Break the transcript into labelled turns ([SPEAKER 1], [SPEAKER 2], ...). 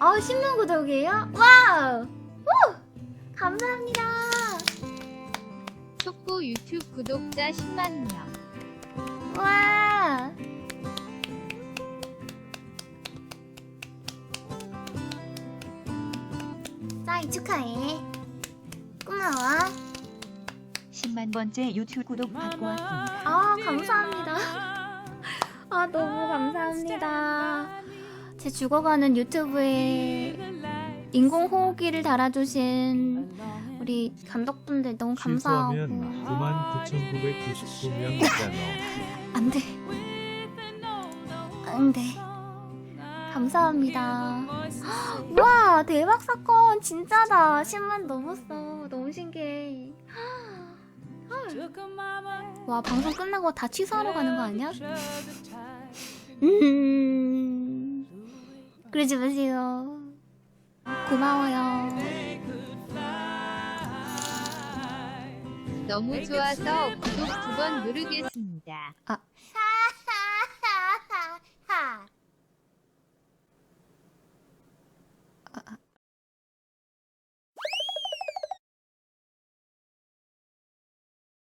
[SPEAKER 1] 아 10만 구독이에요? 와우! 우! 감사합니다.
[SPEAKER 2] 속보 유튜브 구독자 10만 명.
[SPEAKER 1] 와! 싸이 축하해. 고마워.
[SPEAKER 3] 10만 번째 유튜브 구독 받고 왔습니다.
[SPEAKER 1] 아 감사합니다. 아 너무 감사합니다. 제 죽어가는 유튜브에 인공호흡기를 달아주신 우리 감독분들 너무 감사하고
[SPEAKER 4] 취소하면 99,999명이잖아.
[SPEAKER 1] 안돼 안돼 감사합니다. 와 대박 사건 진짜다 10만 넘었어 너무 신기해. 와 방송 끝나고 다 취소하러 가는 거 아니야? 음 그러지 마세요. 고마워요.
[SPEAKER 2] 너무 좋아서 구독 두 번 누르겠습니다.
[SPEAKER 1] 아